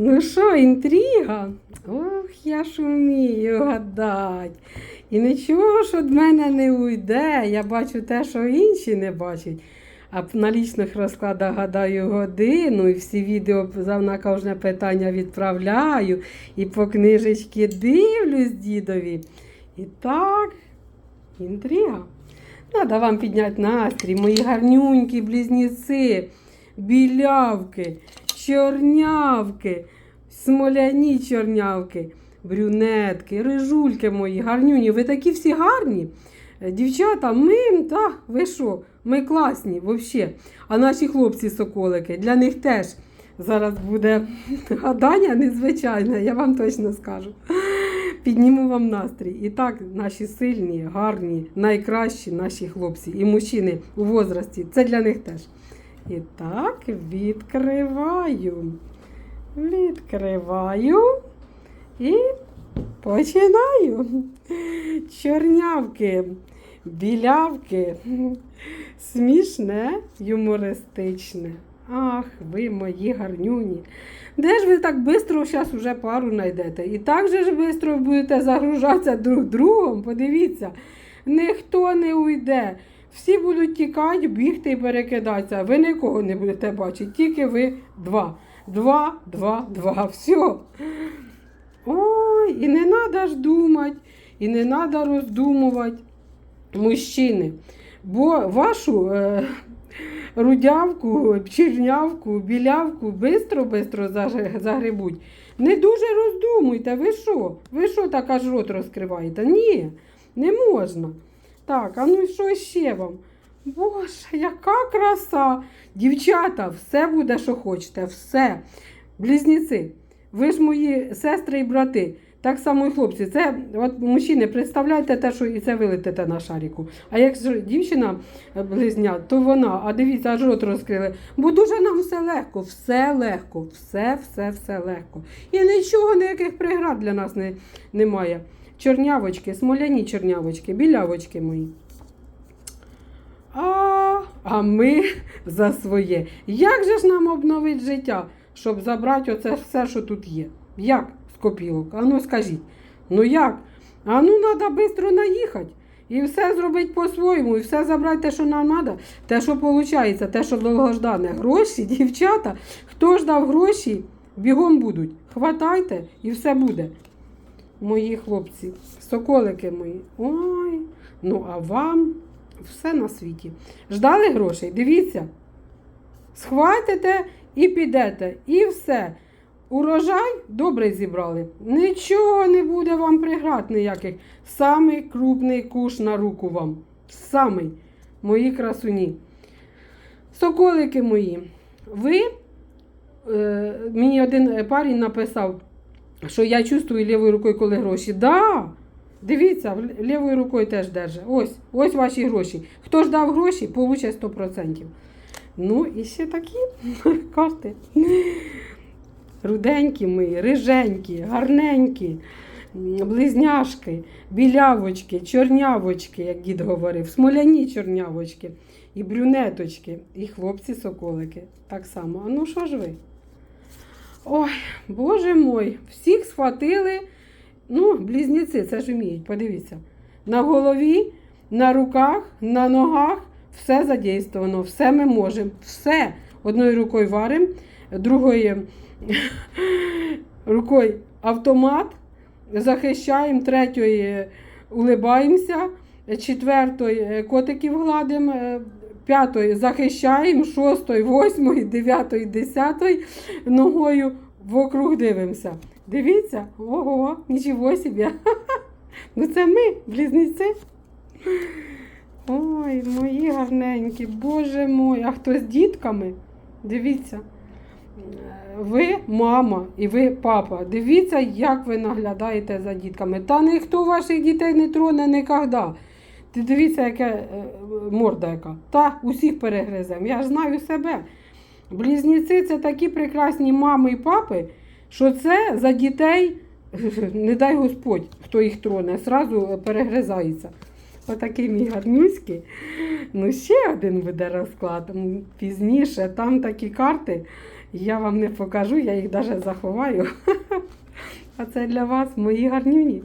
Ну що, інтрига? Ох, я ж вмію гадати. І нічого ж від мене не уйде. Я бачу те, що інші не бачать. А на лічних розкладах гадаю годину, і всі відео на кожне питання відправляю, і по книжечки дивлюсь дідові. І так, інтрига. Надо вам підняти настрій, мої гарнюнькі близнюці, білявки, чорнявки, смоляні чорнявки, брюнетки, рижульки мої, гарнюні. Ви такі всі гарні. Е, Дівчата, ми, та, ви що, ми класні взагалі. А наші хлопці-соколики, для них теж зараз буде гадання незвичайне, я вам точно скажу. Підніму вам настрій. І так, наші сильні, гарні, найкращі наші хлопці і мужчини у возрасті. Це для них теж. І так, відкриваю. Відкриваю і починаю. Чорнявки, білявки, смішне, юмористичне. Ах, ви мої гарнюні. Де ж ви так швидко зараз уже пару знайдете? І так же ж швидко будете загружатися друг другом. Подивіться, ніхто не уйде. Всі будуть тікати, бігти і перекидатися. Ви нікого не будете бачити, тільки ви два. Два, два, два. Все. Ой, і не треба ж думати, і не треба роздумувати, мужчини. Бо вашу е, рудявку, чернявку, білявку бистро-бистро загребуть. Не дуже роздумуйте, ви що? Ви що так аж рот розкриваєте? Ні, не можна. Так, а ну що ще вам? Боже, яка краса! Дівчата, все буде, що хочете, все. Близнюці, ви ж мої сестри і брати. Так само і хлопці. Це от мужчини, представляйте те, що і це вилетите на шаріку. А якщо дівчина е, близня, то вона, а дивіться, аж рот розкрили. Бо дуже нам все легко, все легко, все, все, все легко. І нічого, ніяких преград для нас не, немає. Чорнявочки, смоляні чорнявочки, білявочки мої. А, а ми за своє. Як же ж нам обновити життя, щоб забрати оце все, що тут є? Як з копілок? А ну скажіть. Ну як? А ну треба швидко наїхати. І все зробити по-своєму, і все забрати те, що нам треба, те, що виходить, те, що довгождане. Гроші, дівчата, хто ж дав гроші, бігом будуть. Хватайте і все буде. Мої хлопці, соколики мої. Ой, ну а вам все на світі. Ждали грошей? Дивіться. Схватите і підете. І все. Урожай добре зібрали. Нічого не буде вам преград ніяких. Самий крупний куш на руку вам. Самий, мої красуні. Соколики мої, ви, е, мені один парень написав, що я чувствую лівою рукою, коли гроші. Да, дивіться, лівою рукою теж держи. Ось, ось ваші гроші. Хто ж дав гроші, получить 100%. Ну, і ще такі карти. Руденькі мої, риженькі, гарненькі, близняшки, білявочки, чорнявочки, як дід говорив, смоляні чорнявочки, і брюнеточки, і хлопці-соколики. Так само. А ну що ж ви? Ой, боже мой, всіх схватили. Ну, близнюці, це ж вміють, подивіться. На голові, на руках, на ногах все задействовано, все ми можемо. Все. Одною рукою варимо, другою рукою автомат, захищаємо, третьою улибаємося, четвертою котиків гладимо, п'ятою захищаємо, шостою, восьмою, дев'ятою, десятою ногою вокруг дивимося. Дивіться, ого, нічого собі. Ну це ми, близнюці. Ой, мої гарненькі, боже мой, а хто з дітками? Дивіться. Ви мама і ви папа. Дивіться, як ви наглядаєте за дітками. Та ніхто ваших дітей не троне ніколи. Ти дивіться, яка е, морда яка. Та усіх перегризем. Я ж знаю себе. Близнюці це такі прекрасні мами і папи, що це за дітей, не дай Господь, хто їх троне, сразу перегризається. Отакий мій гарнюський. Ну, ще один буде розклад пізніше. Там такі карти. Я вам не покажу, я їх навіть заховаю. А це для вас, мої гарнюні.